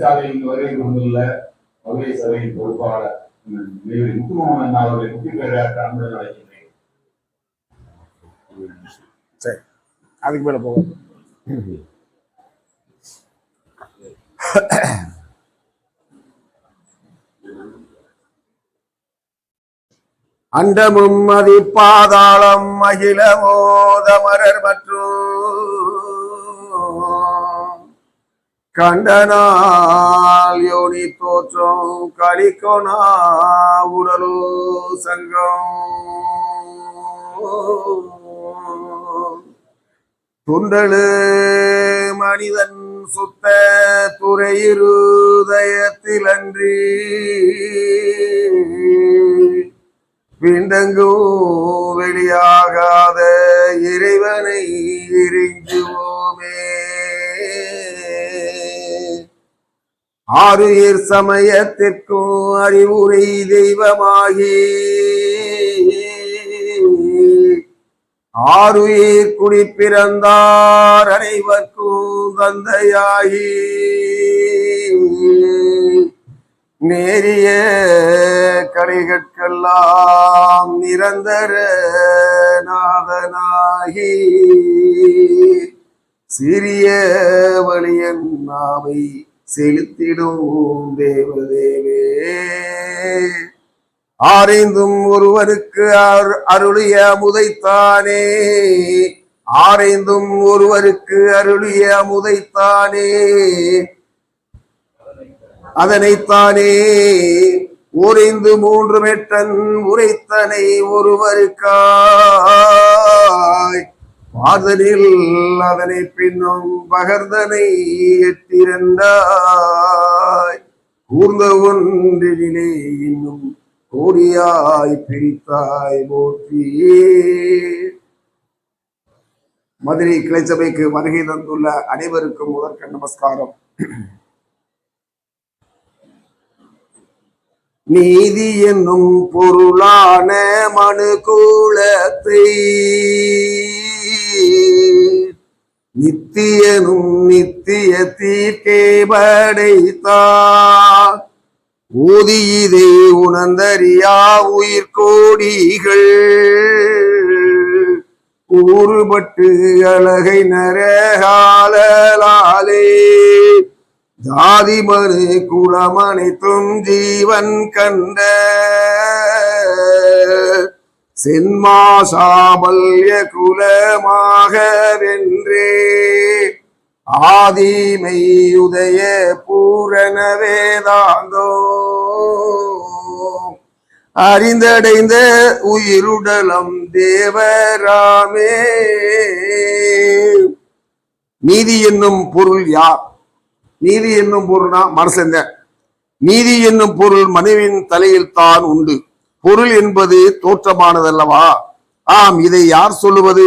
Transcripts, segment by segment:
சாலையில் வருகை கொண்டுள்ள மதுரை சபையின் பொறுப்பாளர் நெய்வேலி அவர்களை குட்டி பேராக அன்புடன் அழைக்கின்றேன். சரி அதுக்கு மேல போக அண்டமும் மதிப்பாதாளம் அகிலமோதமரர் மற்றும் கண்டனால் யோனி தோற்றம் கலிக்கோனா உடலு சங்கம். துண்டலு மனிதன் சுத்த துறையிருதயத்திலன்றி பிண்டங்கும் வெளியாகாத இறைவனை இறைஞ்சுவோமே ஆறு ஏர் சமயத்திற்கும் அறிவுரை தெய்வமாகி. ஆறு ஏர் குடி பிறந்தார் அனைவர்க்கும் தந்தையாகி. நேரிய கலைகட்கெல்லாம் நிரந்தர நாதனாகி. சிறிய வழியன் நாவை செலுத்திடுவோம் தேவதேவே. ஆரைந்தும் ஒருவருக்கு அரு- அருளிய முதைத்தானே. ஆரைந்தும் ஒருவருக்கு அருளிய முதைத்தானே. அதனைத்தானே. உறைந்து மூன்று மெட்டன் உரைத்தனை ஒருவருக்காய். பாதலில் அதனை பின்னும் பகர்தனை எட்டிருந்தாய் கூர்ந்த ஒன்றிலே இன்னும் கோடியாய் பிரித்தாய் போற்றியே மதுரை கிளைச்சபைக்கு வருகை தந்துள்ள அனைவருக்கும் முதற்க நமஸ்காரம். நீதி என்னும் பொருளான மனு கூலத்தை நித்தியனும் நித்திய தீர்க்கே படைத்தார் ஊதி உணர்ந்தறியா உயிர் கோடிகள். கூறுபட்டு அழகை நரகாலே ஜாதி மனு குலம் ஜீவன் கண்ட சென்மாசாபல்ய குலமாக வென்றே ஆதிமையுதய பூரண வேதாந்தோ அறிந்தடைந்த உயிருடலம் தேவராமே. நீதி என்னும் பொருள் யார்? நீதி என்னும் பொருள்னா மனசங்க நீதி என்னும் பொருள் மனுவின் தலையில் தான் உண்டு. பொருள் என்பது தோற்றமானதல்லவா? ஆம் இதை யார் சொல்லுவது?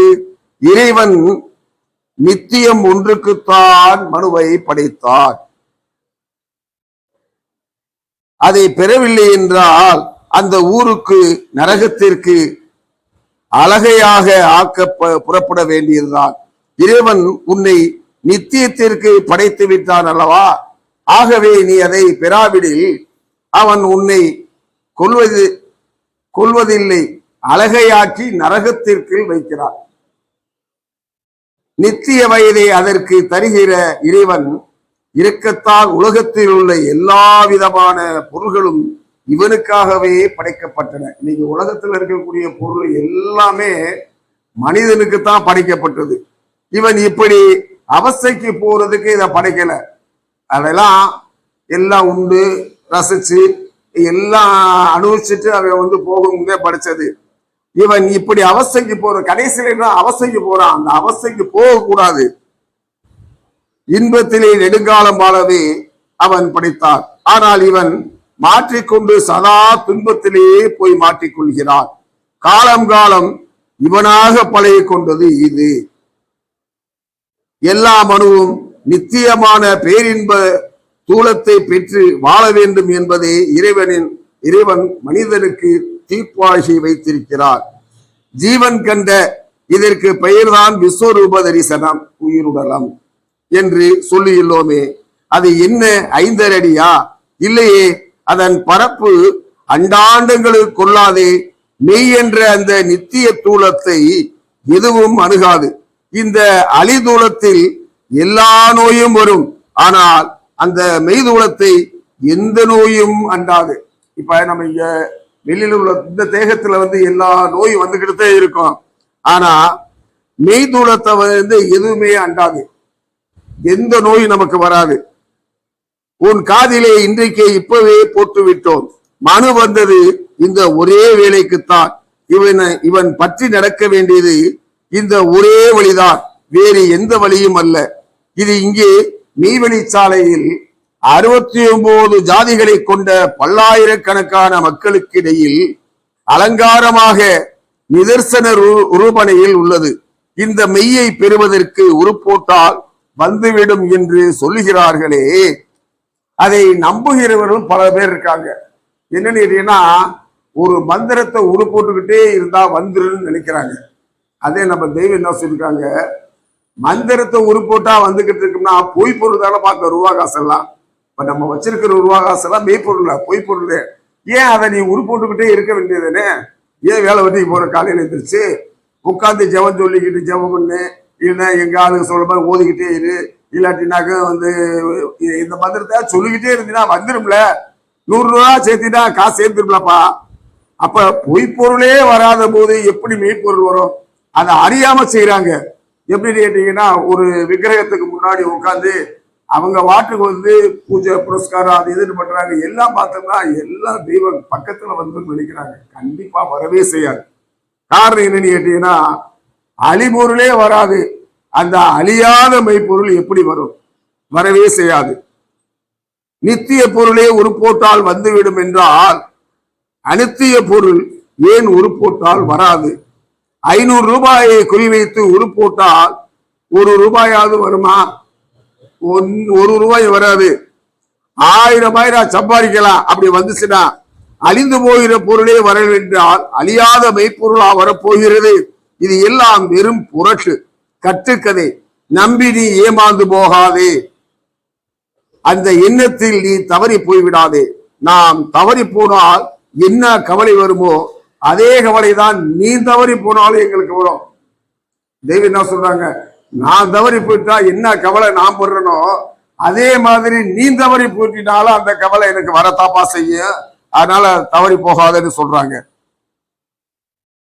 இறைவன் நித்தியம் ஒன்றுக்குத்தான் மனுவை படைத்தார். அதை பெறவில்லை என்றால் அந்த ஊருக்கு நரகத்திற்கு அழகையாக ஆக்க புறப்பட வேண்டியதுதான். இறைவன் உன்னை நித்தியத்திற்கு படைத்து விட்டான் அல்லவா? ஆகவே நீ அதை பெறாவிடில் அவன் உன்னை கொல்வது கொல்வதில்லை அழகையாக்கி நரகத்திற்கு வைக்கிறார் நித்திய வயதை அதற்கு தருகிற இறைவன் இருக்கத்தால் உலகத்தில் உள்ள எல்லா விதமான பொருள்களும் இவனுக்காகவே படைக்கப்பட்டன. இன்னைக்கு உலகத்தில் இருக்கக்கூடிய பொருள் எல்லாமே மனிதனுக்கு தான் படைக்கப்பட்டது. இவன் இப்படி அவஸ்தைக்கு போறதுக்கு இதை படைக்கல. அதெல்லாம் எல்லாம் உண்டு ரசிச்சு எல்லாம் அனுபவிச்சுட்டு அவன் வந்து போகுங்க படிச்சது. இவன் இப்படி அவஸ்தைக்கு போற கடைசியில என்ன அவஸ்தைக்கு போறான்? அந்த அவஸ்தைக்கு போகக்கூடாது இன்பத்திலே நெடுங்காலம் வாழவே அவன் படித்தான் ஆனால் இவன் மாற்றிக்கொண்டு சதா துன்பத்திலேயே போய் மாட்டிக்கொள்கிறான் காலம் காலம் இவனாக பழகி கொண்டது இது. எல்லா மனுவும் நித்தியமான பேரின்ப தூளத்தை பெற்று வாழ வேண்டும் என்பதே இறைவனின் இறைவன் மனிதனுக்கு தீர்ப்பாகி வைத்திருக்கிறார். ஜீவன் கண்ட இதற்கு பெயர்தான் விஸ்வரூப தரிசனம் உயிருடலம் என்று சொல்லியுள்ளோமே. அது என்ன ஐந்தரடியா? இல்லையே அதன் பரப்பு அண்டாண்டங்களுக்கு கொள்ளாதே. மெய் என்ற அந்த நித்திய தூலத்தை எதுவும் அணுகாது. இந்த அலிதூலத்தில் எல்லா நோயும் வரும். ஆனால் அந்த மெய்தூலத்தை எந்த நோயும் அண்டாது. இப்ப நம்ம இங்க வெளியில உள்ள இந்த தேகத்துல வந்து எல்லா நோயும் வந்துகிட்டே இருக்கும். ஆனா மெய்தூலத்தை வந்து எதுவுமே அண்டாது. எந்த நோயும் நமக்கு வராது. உன் காதிலே இன்றைக்கே இப்பவே போட்டு விட்டோம் மனு வந்தது இந்த ஒரே வேலைக்குத்தான். இவன் இவன் பற்றி நடக்க வேண்டியது இந்த ஒரே வழிதான். வேறு எந்த வழியும் அல்ல. இது இங்கே மெய்வழி சாலையில் அறுபத்தி ஒன்பது ஜாதிகளை கொண்ட பல்லாயிரக்கணக்கான மக்களுக்கிடையில் அலங்காரமாக நிதர்சன ரு- உள்ளது. இந்த மெய்யை பெறுவதற்கு உருப்போட்டால் வந்துவிடும் என்று சொல்லுகிறார்களே. அதை நம்புகிறவர்கள் பல பேர் இருக்காங்க. என்னன்னு கேட்டீங்கன்னா ஒரு மந்திரத்தை உரு போட்டுக்கிட்டே இருந்தா வந்துருன்னு நினைக்கிறாங்க. அதே நம்ம தெய்வம் என்ன சொல்லியிருக்காங்க மந்திரத்தை உருப்போட்டா வந்துகிட்டு இருக்கோம்னா பொய் பொருள் தானே பார்க்க ரூபா காசெல்லாம் இப்ப நம்ம வச்சிருக்கிற ரூபா காசெல்லாம் மெய்ப்பொருள் பொய்ப்பொருள் ஏன் அதை நீ உருப்போட்டுக்கிட்டே இருக்க வேண்டியதுன்னு ஏன் வேலை வட்டிக்கு போற காலையில் எழுந்திரிச்சு உட்காந்து ஜெபம் சொல்லிக்கிட்டு ஜெபம் பண்ணு இல்லைன்னா எங்க ஆளுங்க சொல்ற மாதிரி ஓதிக்கிட்டே இரு இல்லாட்டினாக்க வந்து இந்த மந்திரத்தை சொல்லிக்கிட்டே இருந்தீங்கன்னா வந்துரும்ல. நூறு ரூபா சேர்த்தினா காசு சேர்த்துருப்பலப்பா அப்ப பொய்ப்பொருளே வராத போது எப்படி மெய்ப்பொருள் வரும்? அதை அறியாம செய்யறாங்க எப்படி கேட்டீங்கன்னா ஒரு விக்கிரகத்துக்கு முன்னாடி உட்காந்து அவங்க வாட்டுக்கு வந்து பூஜை புரஸ்காரம் அது இதுன்னு பண்றாங்க. எல்லாம் பார்த்தோம்னா எல்லாம் தெய்வம் பக்கத்துல வந்து நினைக்கிறாங்க. கண்டிப்பா வரவே செய்யாது. காரணம் என்னன்னு கேட்டீங்கன்னா அழிபொருளே வராது. அந்த அழியாத மெய்ப்பொருள் எப்படி வரும்? வரவே செய்யாது. நித்திய பொருளே உருப்போட்டால் வந்துவிடும் என்றால் அனித்திய பொருள் ஏன் உருப்போட்டால் வராது? ஐநூறு ரூபாயை குறிவைத்து உருப்போட்டால் ஒரு ரூபாயாவது வருமா? ஒன்- ஒரு ரூபாய் வராது. ஆயிரம் ஆயிரம் சம்பாதிக்கலாம். அப்படி வந்துச்சுன்னா அழிந்து போகிற பொருளே வரவென்றால் அழியாத மெய்ப்பொருளா வரப்போகிறது. இது எல்லாம் வெறும் புரட்டு கட்டுக்கதை. நம்பி நீ ஏமாந்து போகாதே. அந்த எண்ணத்தில் நீ தவறி போய்விடாதே. நாம் தவறி போனால் என்ன கவலை வருமோ அதே கவலை தான் நீ தவறி போனாலும் எங்களுக்கு வரும். தெய்வம் என்ன சொல்றாங்க? நான் தவறி போயிட்டா என்ன கவலை நான் படுறனோ அதே மாதிரி நீ தவறி போயிட்டாலும் அந்த கவலை எனக்கு வரத்தாப்பா செய்யும். அதனால தவறி போகாதன்னு சொல்றாங்க.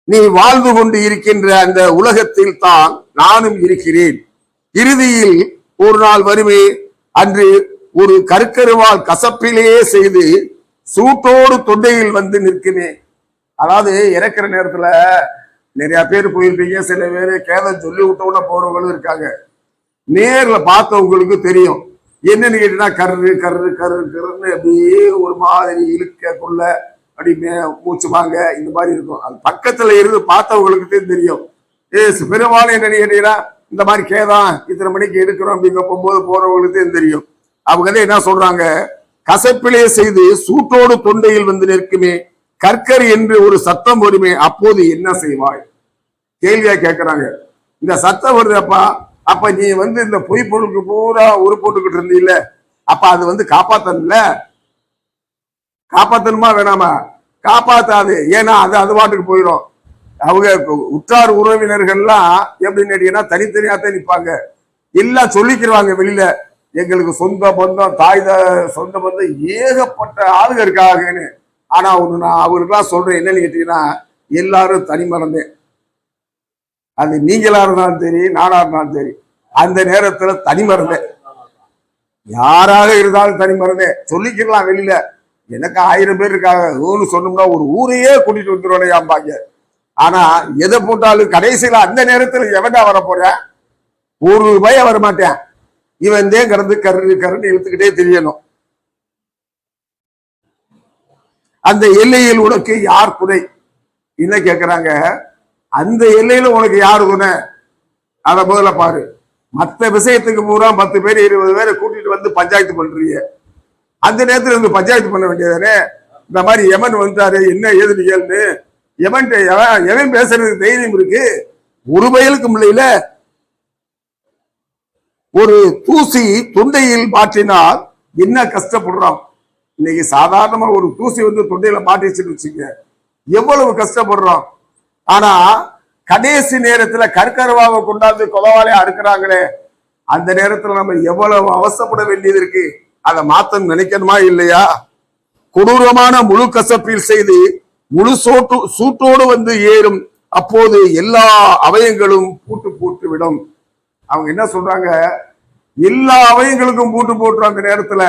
நீ வாழ்ந்து கொண்டு இருக்கின்ற அந்த உலகத்தில் தான் நானும் இருக்கிறேன். இறுதியில் ஒரு நாள் வருமே அன்று ஒரு கருக்கருவால் கசப்பிலேயே செய்து சூட்டோடு தொண்டையில் வந்து நிற்கிறேன். அதாவது இறக்குற நேரத்துல நிறைய பேர் போயிருப்பீங்க சில பேர் கேதம் சொல்லி விட்டவுடனே போறவங்களும் இருக்காங்க. நேர்ல பார்த்தவங்களுக்கு தெரியும். என்னன்னு கேட்டீங்கன்னா கரு கரு கரு கருன்னு அப்படியே ஒரு மாதிரி இழுக்க கொள்ள அப்படி மே- மூச்சு வாங்க இந்த மாதிரி இருக்கும். அது பக்கத்துல இருந்து பார்த்தவங்களுக்கு தெரியும். ஏ பெரும்பாலும் என்னன்னு கேட்டீங்கன்னா இந்த மாதிரி கேதான் இத்தனை மணிக்கு எடுக்கிறோம் அப்படிங்க போகும்போது போறவங்களுக்கு தெரியும். அவங்க என்ன சொல்றாங்க கசப்பிலே செய்து சூட்டோடு தொண்டையில் வந்து நிற்குமே கற்கர் என்று ஒரு சத்தம் வருமே அப்போது என்ன செய்வாய்? கேள்வியா கேட்கிறாங்க இந்த சத்தம் வருதப்பா அப்ப நீ வந்து இந்த பொய் பொருளுக்கு பூரா உரு போட்டுக்கிட்டு இருந்தீல்ல அப்ப அது வந்து காப்பாத்தணும்ல? காப்பாத்தணுமா வேணாமா? காப்பாத்தாது ஏன்னா அது அது பாட்டுக்கு போயிடும். அவங்க உற்றார் உறவினர்கள்லாம் எப்படின்னு கேட்டீங்கன்னா தனித்தனியா தான் நிற்பாங்க எல்லாம் சொல்லிக்கிறாங்க வெளியில. எங்களுக்கு சொந்த பந்தம் தாய் சொந்த பந்தம் ஏகப்பட்ட ஆளுங்க இருக்காங்கன்னு. ஆனால் ஒன்று நான் அவருக்கெல்லாம் சொல்கிறேன் என்னன்னு கேட்டிங்கன்னா எல்லாரும் தனி மறந்தேன் அது நீங்களாக இருந்தாலும் சரி நானாக இருந்தாலும் சரி அந்த நேரத்தில் தனி மறந்தேன் யாராக இருந்தாலும் தனி மறந்தேன் சொல்லிக்கலாம் வெளியில. எனக்கு ஆயிரம் பேர் இருக்காங்க. ஊன்னு சொன்னோம்னா ஒரு ஊரையே கூட்டிட்டு வந்துருவாங்க ஆனால் எதை போட்டாலும் கடைசியில் அந்த நேரத்தில் எவன்டா வர போகிறேன் ஒரு ரூபாய் வர மாட்டேன் இவன் தான் கடந்து கரு கருன்னு இழுத்துக்கிட்டே தெரியணும். அந்த எல்லையில் உனக்கு யார் துணை? என்ன கேட்கிறாங்க அந்த எல்லையில உனக்கு யார் துணை? அத முதல்ல பாரு. மற்ற விஷயத்துக்கு பூரா பத்து பேர் இருபது பேரை கூட்டிட்டு வந்து பஞ்சாயத்து பண்றீங்க. அந்த நேரத்தில் இருந்து பஞ்சாயத்து பண்ண வேண்டியதானே? இந்த மாதிரி எமன் வந்தாரு என்ன ஏதுன்னு நிகழ்ந்து எவன் எவன் எவன் பேசுறதுக்கு தைரியம் இருக்கு? ஒரு வயலுக்கு முள்ளையில ஒரு தூசி தொண்டையில் மாற்றினால் என்ன கஷ்டப்படுறான்? இன்னைக்கு சாதாரணமா ஒரு தூசி வந்து தொண்டையில மாட்டிச்சுன்னு வச்சுங்க. எவ்வளவு கஷ்டப்படுறோம். ஆனா கடைசி நேரத்துல கற்கருவாவை கொண்டாந்து கொலவாலையா அறுக்கிறாங்களே அந்த நேரத்துல நம்ம எவ்வளவு அவசப்பட வேண்டியது இருக்கு. அதை மாத்த நினைக்கணுமா இல்லையா? கொடூரமான முழு கசப்பில் செய்து முழு சோட்டு சூட்டோடு வந்து ஏறும். அப்போது எல்லா அவயங்களும் பூட்டு போட்டு விடும் அவங்க என்ன சொல்றாங்க? எல்லா அவயங்களுக்கும் பூட்டு போட்டுரும் அந்த நேரத்துல.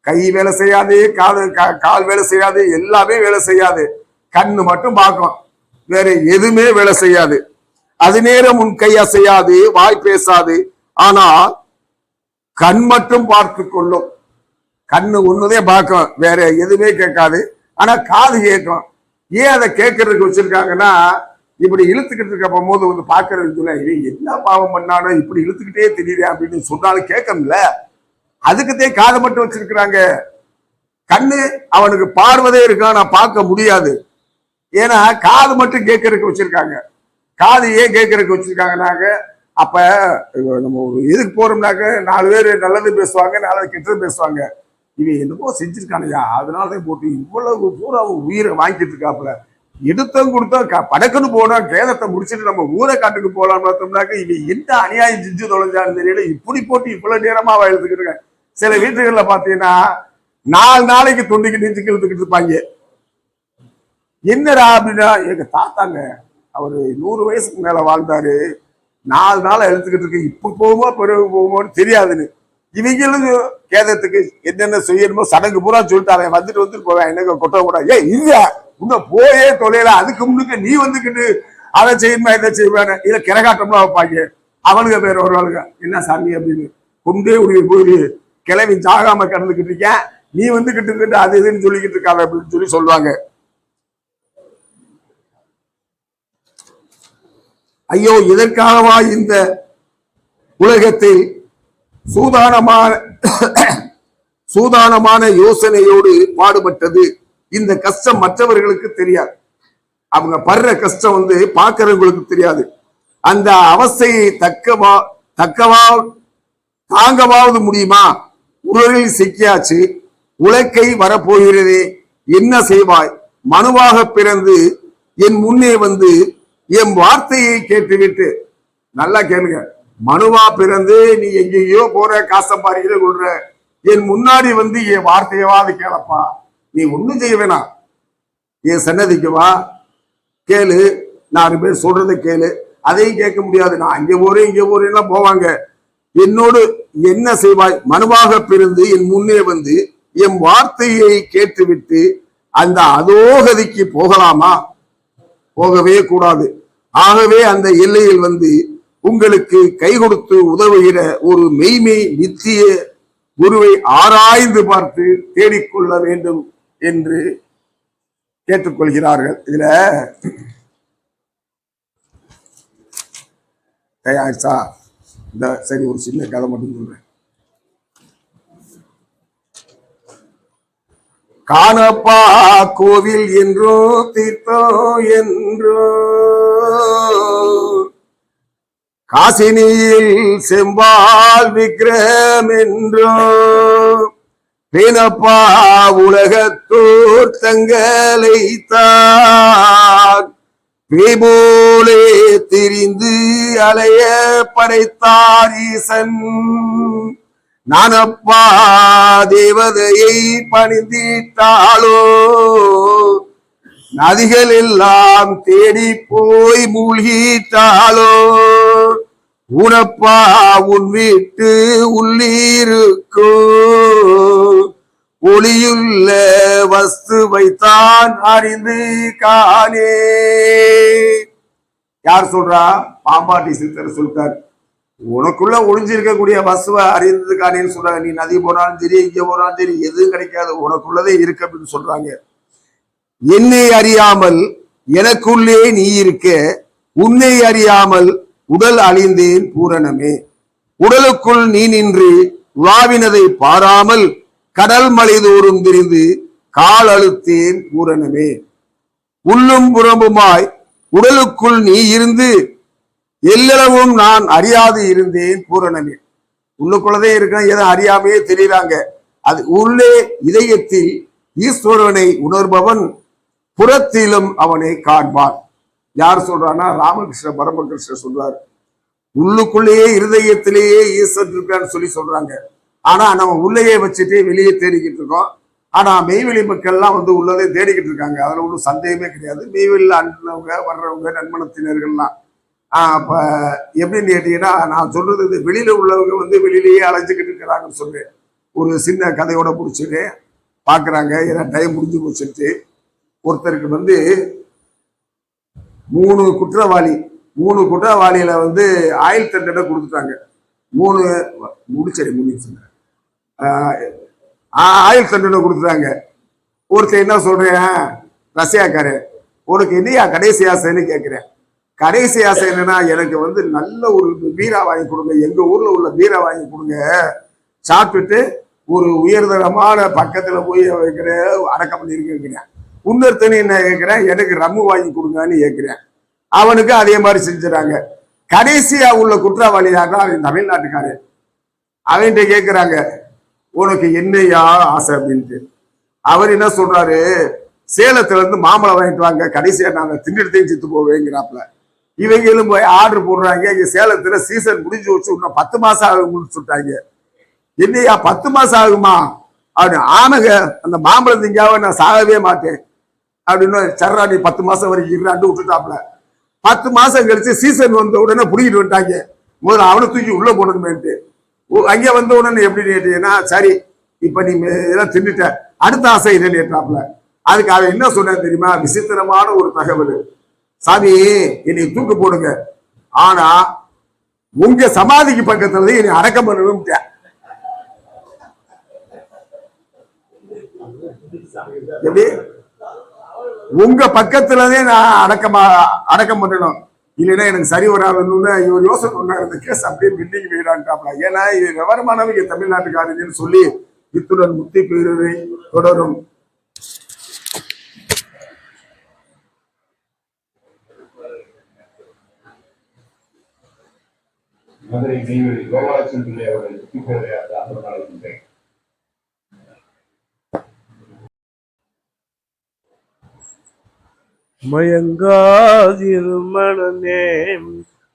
கை வேலை செய்யாது காது கா- கால் வேலை செய்யாது எல்லாமே வேலை செய்யாது. கண்ணு மட்டும் பார்க்கும் வேற எதுவுமே வேலை செய்யாது. அது நேரம் உன் கை அசையாது வாய் பேசாது. ஆனால் கண் மட்டும் பார்த்து கொள்ளும். கண்ணு ஒண்ணுதே பார்க்கும். வேற எதுவுமே கேட்காது. ஆனா காது கேட்கும். ஏன் அதை கேட்கறதுக்கு வச்சிருக்காங்கன்னா இப்படி இழுத்துக்கிட்டு இருக்க போது வந்து பாக்குறதுக்கு சொல்ல என்ன பாவம் பண்ணாலும் இப்படி இழுத்துக்கிட்டே தெரியுது அப்படின்னு சொன்னாலும் கேட்கணும்ல. அதுக்குத்தே காதை மட்டும் வச்சிருக்கிறாங்க. கண்ணு அவனுக்கு பார்வதே இருக்கான் நான் பார்க்க முடியாது. ஏன்னா காது மட்டும் கேட்கறதுக்கு வச்சிருக்காங்க. காது ஏன் கேட்கறதுக்கு வச்சிருக்காங்கனாக்க அப்ப நம்ம ஒரு இதுக்கு போறோம்னாக்க நாலு பேர் நல்லது பேசுவாங்க நல்லது கெட்டது பேசுவாங்க. இவன் என்னமோ செஞ்சிருக்கானயா? அதனாலதான் போட்டு இவ்வளவு பூரா உயிரை வாங்கிட்டு இருக்காப்புல. எடுத்தோம் கொடுத்தோம் க- படக்குன்னு போனோம் கேதத்தை முடிச்சுட்டு நம்ம ஊரை காட்டுக்கு போலாம் பார்த்தோம்னாக்க இவன் என்ன அநியாயம் செஞ்சு தொலைஞ்சான்னு தெரியல. இப்படி போட்டு இவ்வளவு நேரமா அவ இருக்கேன். சில வீட்டுகள்ல பாத்தீங்கன்னா நாலு நாளைக்கு தொண்டிக்கு நீச்சு இழுத்துக்கிட்டு இருப்பாங்க. என்னடா அப்படின்னா எங்க தாத்தாங்க அவரு நூறு வயசுக்கு மேல வாழ்ந்தாரு. நாலு நாள் எழுத்துக்கிட்டு இருக்கு. இப்ப போகுமோ பிறகு போகுமோன்னு தெரியாதுன்னு. இவங்களும் கேதத்துக்கு என்னென்ன செய்யணுமோ சடங்கு பூரா சொல்லிட்டு வந்துட்டு வந்துட்டு போவேன். என்னங்க கொட்ட கூட ஏய் இல்ல. உன்ன போயே தொலைல அதுக்கு முன்னுக்கு நீ வந்துக்கிட்டு அதை செய்யுமா இதை செய்வானு இதை கிரகாட்டம்லாம் வைப்பாங்க. அவனுங்க பேர் வருவாளுங்க என்ன சாமி அப்படின்னு. கொண்டே உடைய போய் கிளவி சாகாம கிடந்துக்கிட்டு இருக்கேன். நீ வந்துகிட்டு கிட்டு அது இதுன்னு சொல்லிக்கிட்டு இருக்காத அப்படின்னு சொல்லி சொல்லுவாங்க. ஐயோ இதற்காகவா இந்த உலகத்தில் சூதானமான சூதானமான யோசனையோடு பாடுபட்டது? இந்த கஷ்டம் மற்றவர்களுக்கு தெரியாது. அவங்க படுற கஷ்டம் வந்து பார்க்கறவங்களுக்கு தெரியாது. அந்த அவஸ்தையை தக்கவா தக்கவா தாங்கவாவது முடியுமா? உழலில் சிக்கியாச்சு உலக்கை வரப்போகிறதே. என்ன செய்வாய்? மனுவாக பிறந்து என் முன்னே வந்து என் வார்த்தையை கேட்டுவிட்டு நல்லா கேளுங்க. மனுவா பிறந்து நீ எங்கேயோ போற காசம்பாரியில கொள்ற என் முன்னாடி வந்து என் வார்த்தையவாது கேளப்பா. நீ ஒண்ணும் செய்ய வேணாம் என் சன்னதிக்கு வா. கேளு. நாலு பேர் சொல்றதை கேளு. அதையும் கேட்க முடியாது. நான் அங்கே போறேன் இங்கே போறேன்லாம் போவாங்க. என்னோடு என்ன செய்வாய்? மனுவாக பிறந்து என் முன்னே வந்து என் வார்த்தையை கேட்டுவிட்டு அந்த அதோகதிக்கு போகலாமா? போகவே கூடாது. ஆகவே அந்த எல்லையில் வந்து உங்களுக்கு கை கொடுத்து உதவுகிற ஒரு மெய்மை நித்திய குருவை ஆராய்ந்து பார்த்து தேடிக்கொள்ள வேண்டும் என்று கேட்டுக்கொள்கிறார்கள். இதுல தயாரிச்சா இந்த சரி ஒரு சின்ன கதை மட்டும் சொல்றேன். காணப்பா கோவில் என்றோ தீர்த்தோ என்றோ காசினியில் செம்பால் விக்ரம் என்றோ பேனப்பா உலகத்தோர் தங்களை பேய் போலே தெரிந்து அலைய படைத்தார் ஈசன். நானப்பா தேவதையை பணிந்திட்டாளோ? நதிகள் எல்லாம் தேடி போய் மூழ்கிட்டாளோ? உனப்பா உன் வீட்டு உள்ளிருக்கோ? ஒளியுள்ள வஸ்துவைத்தான் அறிந்து காணே. யார் சொல்றா? பாம்பாட்டி சித்தர் சொல்றார் உனக்குள்ள ஒளிஞ்சிருக்கக்கூடிய வசுவை அறிந்தது காணேன்னு சொல்றாங்க. நீ நதி போனாலும் சரி இங்க போனாலும் சரி எதுவும் கிடைக்காது. உனக்குள்ளதே இருக்கு அப்படின்னு சொல்றாங்க. என்னை அறியாமல் எனக்குள்ளே நீ இருக்க உன்னை அறியாமல் உடல் அழிந்தேன் பூரணமே. உடலுக்குள் நீ நின்று உலாவினதை பாராமல் கடல் மலை தோறும் திரிந்து கால் அழுத்தேன் பூரணமே. உள்ளும் புறம்புமாய் உடலுக்குள் நீ இருந்து எல்லளவும் நான் அறியாது இருந்தேன் பூரணமே. உள்ளுக்குள்ளதே இருக்கிறேன் ஏதோ அறியாமையே தெரியுறாங்க அது உள்ளே இதயத்தில் ஈஸ்வரனை உணர்பவன் புறத்திலும் அவனை காண்பான். யார் சொல்றான்னா ராமகிருஷ்ண பரமகிருஷ்ணர் சொல்றாரு. உள்ளுக்குள்ளேயே இருதயத்திலேயே ஈஸ்வரன் இருக்கான்னு சொல்லி சொல்றாங்க. ஆனா நம்ம உள்ளேயே வச்சுட்டு வெளியே தேடிக்கிட்டு இருக்கோம். ஆனா மெய்வெளி மக்கள்லாம் வந்து உள்ளதே தேடிக்கிட்டு இருக்காங்க. அதுல ஒன்றும் சந்தேகமே கிடையாது. மெய்வெளியில் அன்றவங்க வர்றவங்க நண்பனத்தினர்கள்லாம். இப்போ எப்படின்னு கேட்டீங்கன்னா நான் சொல்றது இது வெளியில உள்ளவங்க வந்து வெளியிலேயே அலைஞ்சிக்கிட்டு இருக்கிறாங்கன்னு சொல்றேன். ஒரு சின்ன கதையோட பிடிச்சிட்டு பார்க்குறாங்க ஏன்னா டைம் முடிஞ்சு போச்சுட்டு ஒருத்தருக்கு வந்து மூணு குற்றவாளி மூணு குற்றவாளியில வந்து ஆயுள் தண்டனை கொடுத்துட்டாங்க. மூணு முடிச்சடி முடிச்சுங்க ஆயுள் தண்டனை கொடுத்துட்டாங்க. ஒருத்தர் என்ன சொல்றேன்? ரஷ்யாக்காரு உனக்கு என்னையா கடைசி ஆசைன்னு கேட்குறேன். கடைசி ஆசை என்னன்னா எனக்கு வந்து நல்ல ஒரு பீரா வாங்கி கொடுங்க. எங்க ஊர்ல உள்ள பீரா வாங்கி கொடுங்க. சாப்பிட்டுட்டு ஒரு உயர்தரமான பக்கத்துல போய் வைக்கிற அடக்கம் பண்ணிருக்கிறேன் இன்னொருத்தனி என்ன கேட்கிறேன்? எனக்கு ரம்மு வாங்கி கொடுங்கன்னு கேட்கிறேன். அவனுக்கு அதே மாதிரி செஞ்சுறாங்க. கடைசியா உள்ள குற்றவாளியாக அவன் தமிழ்நாட்டுக்காரன். அவன்கிட்ட கேட்கிறாங்க உனக்கு என்னையா ஆசை அப்படின்ட்டு. அவர் என்ன சொல்றாரு? சேலத்துல இருந்து மாம்பழம் வாங்கிட்டு வாங்க கடைசியா நாங்க திண்டுத்தையும் சித்து போவேங்கிறாப்ல இவங்களும் போய் ஆர்டர் போடுறாங்க இங்க சேலத்துல சீசன் முடிஞ்சு வச்சு இன்னும் பத்து மாசம் ஆகும்னு சொல்லிட்டாங்க. என்னையா பத்து மாசம் ஆகுமா? அப்படின்னு ஆனக அந்த மாம்பழம் திங்காவ நான் சாகவே மாட்டேன். அப்படின்னு சர்ரா நீ பத்து மாசம் வரைக்கும் இறாண்டு விட்டுட்டாப்ல பத்து மாசம் கழிச்சு சீசன் வந்த உடனே புடிக்கிட்டு வந்துட்டாங்க. முதல்ல அவனை தூக்கி உள்ள போடணுமேன்ட்டு. அங்கே வந்த உடனே எப்படி கேட்டீங்கன்னா சரி இப்போ நீ இதெல்லாம் தின்னுட்ட. அடுத்த ஆசை என்னன்னு கேட்டாப்ல அதுக்கு அவன் என்ன சொன்னான் தெரியுமா? விசித்திரமான ஒரு தகவல். சாமி என்னை தூக்கு போடுங்க. ஆனா உங்க சமாதிக்கு பக்கத்துல என்னை அடக்கம் பண்ணணும்ட்டேன் எப்படி? உங்க பக்கத்துலதே நான் அடக்கமா அடக்கம் பண்ணணும். இல்லைன்னா எனக்கு சரி வராதுன்னு இவர் யோசனை பண்ணாரு இந்த கேஸ் அப்படியே பில்டிங் போயிடான்ட்டாப்ல. ஏன்னா இது விவரமானவங்க தமிழ்நாட்டுக்காரங்கன்னு சொல்லி இத்துடன் முத்தி பேரவை தொடரும். மதுரை நெய்வேலி கோபாலச்சன் அவர்கள் வெற்றி பெறுவதாக அந்த அழைக்கின்றேன் மயங்காதிருமணனே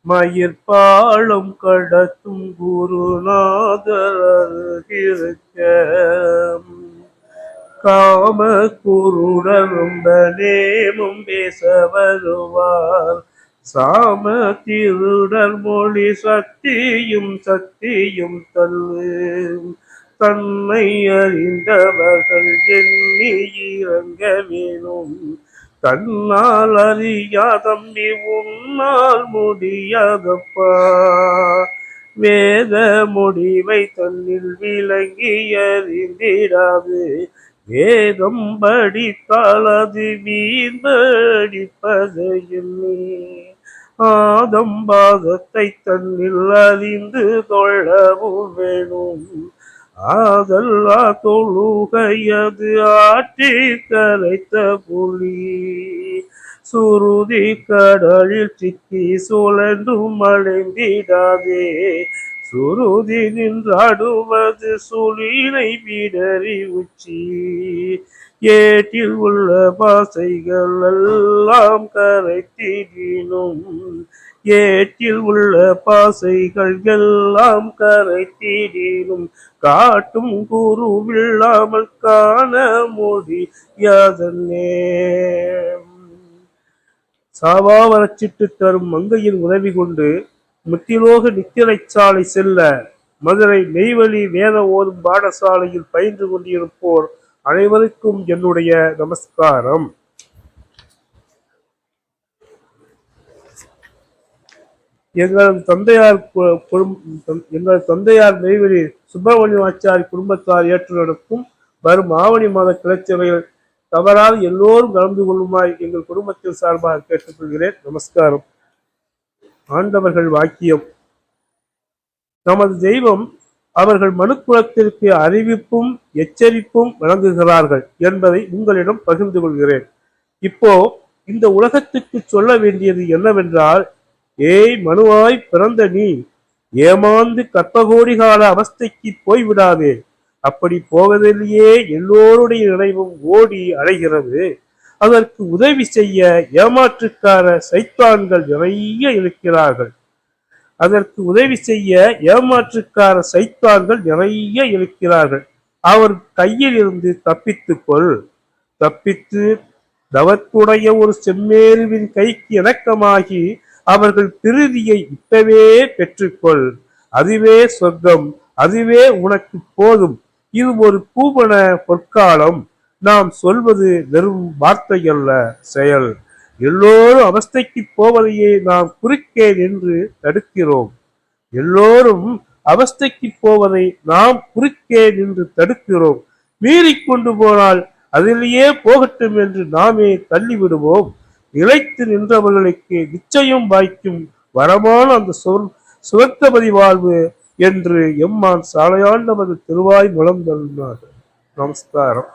மயிர்பாலம் கடத்தும் குருநாதர் இருக்க காம குருடரும் நேமும் பேச வருவார் சாம திருடர் மொழி சக்தியும் சக்தியும் தள்ளு தன்னை அறிந்தவர்கள் எண்ணி இறங்க வேணும். தன்னால் அறியா தம்பி உன்னால் முடியாதப்பா. வேத முடிவை தன்னில் விளங்கி அறிந்திடாது. வேதம் படித்தால் அது வீண்படிப்பது ஆதம்பாதத்தை தன்னில் அறிந்து கொள்ளவும் வேணும். ஆதல்லா தொழுகையது ஆற்றி கரைத்த புலி. சுருதி கடலில் சிக்கி சுழன்றும் அடைந்திடாதே. சுருதி நின்றாடுவது சுழினை பிடறி உச்சி. ஏட்டில் உள்ள பாசைகள் எல்லாம் கரைத்திடினும். ஏற்றில் உள்ள பாசைகள் எல்லாம் கரை தீரும் காட்டும் குருவில்லாமல் காண முடியாதன்னே சாவாவரச்சிட்டு தரும் மங்கையின் உதவி கொண்டு முத்திலோக நித்திரை சாலை செல்ல மதுரை நெய்வழி வேத ஓதும் பாடசாலையில் பயின்று கொண்டிருப்போர் அனைவருக்கும் என்னுடைய நமஸ்காரம். எங்களது தந்தையார் கு- குடும்- எங்களது தந்தையார் நெய்வேலி சுப்பிரமணிய ஆச்சாரி குடும்பத்தார் ஏற்று நடக்கும் வரும் ஆவணி மாத கிளச்சவையில் தவறாது எல்லோரும் கலந்து கொள்ளுமாய் எங்கள் குடும்பத்தின் சார்பாக கேட்டுக்கொள்கிறேன். நமஸ்காரம். ஆண்டவர்கள் வாக்கியம். நமது தெய்வம் அவர்கள் மனுக்குலத்திற்கு அறிவிப்பும் எச்சரிப்பும் வழங்குகிறார்கள் என்பதை உங்களிடம் பகிர்ந்து கொள்கிறேன். இப்போ இந்த உலகத்துக்கு சொல்ல வேண்டியது என்னவென்றால் ஏய் மனுவாய் பிறந்த நீ ஏமாந்து கற்பகோடி கால அவஸ்தைக்கு போய்விடாதே. அப்படி போவதிலேயே எல்லோருடைய நினைவும் ஓடி அடைகிறது அதற்கு உதவி செய்ய ஏமாற்றுக்கார சைத்தான்கள் நிறைய இருக்கிறார்கள். அதற்கு உதவி செய்ய ஏமாற்றுக்கார சைத்தான்கள் நிறைய இருக்கிறார்கள். அவர் கையில் இருந்து தப்பித்துக் கொள். தப்பித்து தவத்துடைய ஒரு செம்மேருவின் கைக்கு இணக்கமாகி அவர்கள் திருதியை இப்பவே பெற்றுக்கொள். அதுவே சொர்க்கம் அதுவே உனக்கு போதும். இது ஒரு பூமண பொற்காலம். நாம் சொல்வது வெறும் வார்த்தை அல்ல செயல். எல்லோரும் அவஸ்தைக்கு போவதையே நாம் குறுக்கே நின்று தடுக்கிறோம். எல்லோரும் அவஸ்தைக்கு போவதை நாம் குறுக்கே நின்று தடுக்கிறோம். மீறி கொண்டு போனால் அதிலேயே போகட்டும் என்று நாமே தள்ளிவிடுவோம். நிலைத்து நின்றவர்களுக்கு நிச்சயம் வாய்க்கும் வரமான அந்த சொல் சுரத்தபதி வாழ்வு என்று எம்மான் சாலையாண்டவர் திருவாய் முழந்தள்ளினார் நமஸ்காரம்.